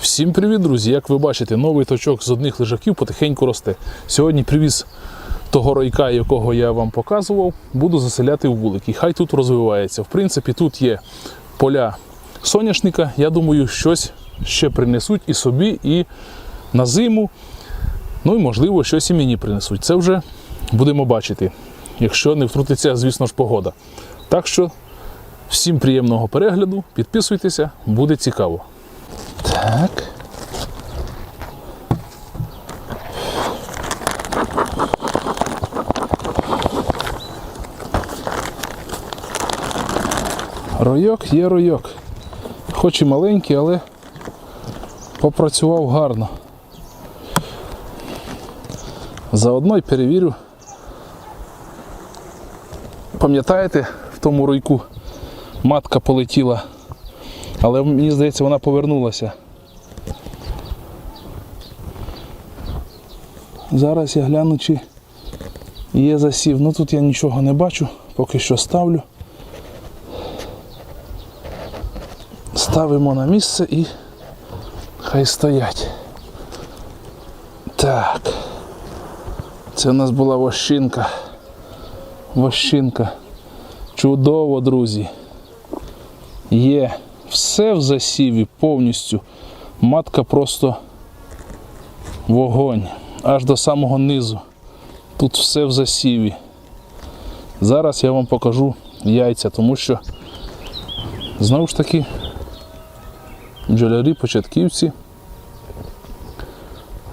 Всім привіт, друзі! Як ви бачите, новий точок з одних лежаків потихеньку росте. Сьогодні привіз того ройка, якого я вам показував, буду заселяти в вулик. І хай тут розвивається. В принципі, тут є поля соняшника. Я думаю, щось ще принесуть і собі, і на зиму. Ну і можливо, щось і мені принесуть. Це вже будемо бачити, якщо не втрутиться, звісно ж, погода. Так що всім приємного перегляду, підписуйтеся, буде цікаво. Так. Ройок є ройок. Хоч і маленький, але попрацював гарно. Заодно й перевірю. Пам'ятаєте, в тому ройку матка полетіла, але мені здається, вона повернулася. Зараз я гляну, чи є засів. Ну тут я нічого не бачу, поки що ставлю. Ставимо на місце і хай стоять. Так. Це у нас була вощинка. Вощинка. Чудово, друзі. Є все в засіві повністю. Матка просто вогонь. Аж до самого низу. Тут все в засіві. Зараз я вам покажу яйця, тому що знову ж таки бджолярі, початківці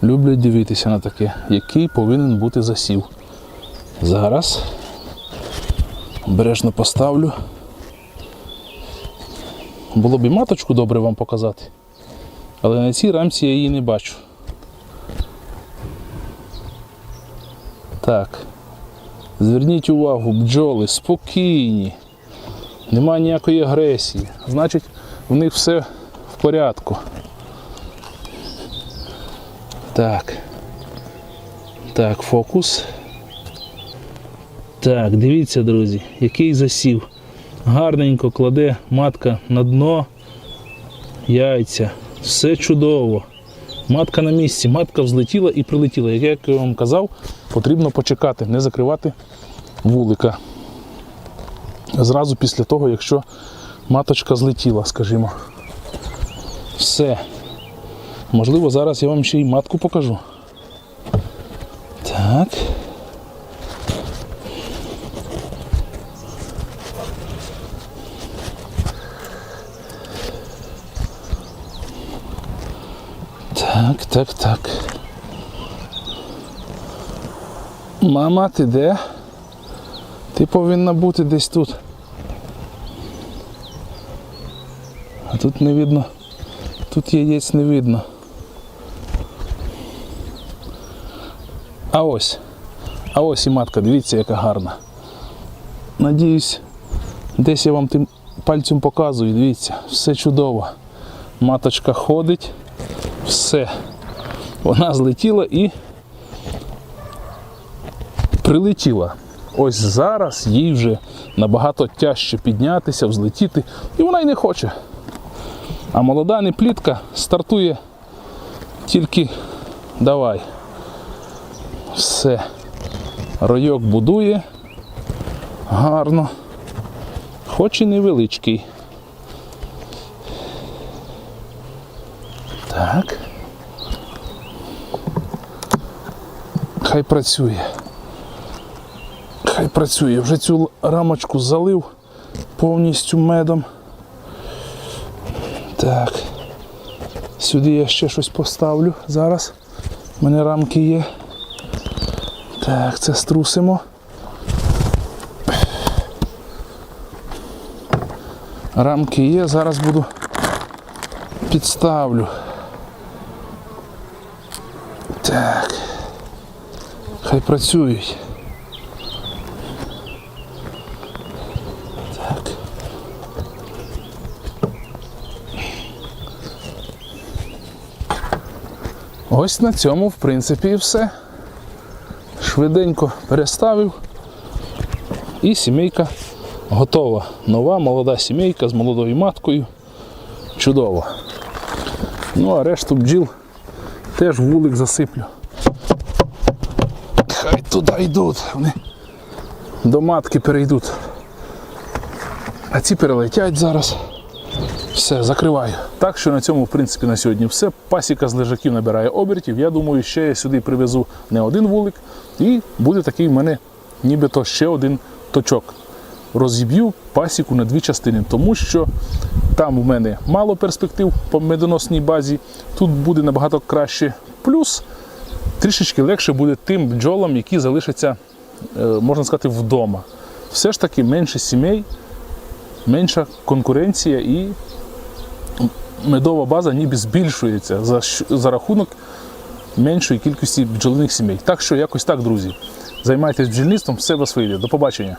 люблять дивитися на таке, який повинен бути засів. Зараз обережно поставлю. Було б і маточку добре вам показати, але на цій рамці я її не бачу. Так. Зверніть увагу, бджоли спокійні, немає ніякої агресії. Значить, в них все в порядку. Так. Так, фокус. Так, дивіться, друзі, який засів. Гарненько кладе матка на дно яйця. Все чудово. Матка на місці, матка взлетіла і прилетіла. Як я вам казав, потрібно почекати, не закривати вулика. Зразу після того, якщо маточка злетіла, скажімо. Все. Можливо, зараз я вам ще й матку покажу. Так. Так, так, так. Мама, ти де? Ти повинна бути десь тут. А тут не видно. Тут яєць не видно. А ось. А ось і матка, дивіться, яка гарна. Надіюсь, десь я вам тим пальцем показую, дивіться, все чудово. Маточка ходить, все. Вона злетіла і прилетіла. Ось зараз їй вже набагато тяжче піднятися, взлетіти, і вона й не хоче. А молода неплітка стартує тільки давай. Все. Ройок будує гарно, хоч і невеличкий. Так. Хай працює. Хай працює. Вже цю рамочку залив повністю медом. Так. Сюди я ще щось поставлю зараз. У мене рамки є. Так, це струсимо. Рамки є, зараз буду підставлю. Так. Хай працюють. Так. Ось на цьому, в принципі, і все. Швиденько переставив. І сімейка готова. Нова молода сімейка з молодою маткою. Чудово. Ну а решту бджіл теж вулик засиплю. Хай туди йдуть. Вони до матки перейдуть. А ці перелетять зараз. Все, закриваю. Так що на цьому, в принципі, на сьогодні все. Пасіка з лежаків набирає обертів. Я думаю, ще я сюди привезу не один вулик, і буде такий в мене нібито ще один точок. Розіб'ю пасіку на дві частини, тому що там у мене мало перспектив по медоносній базі, тут буде набагато краще. Плюс трішечки легше буде тим бджолам, які залишаться, е, можна сказати, вдома. Все ж таки менше сімей, менша конкуренція і медова база ніби збільшується за, за рахунок меншої кількості бджолиних сімей. Так що якось так, друзі. Займайтесь бджільництвом, все вас вийде. До побачення.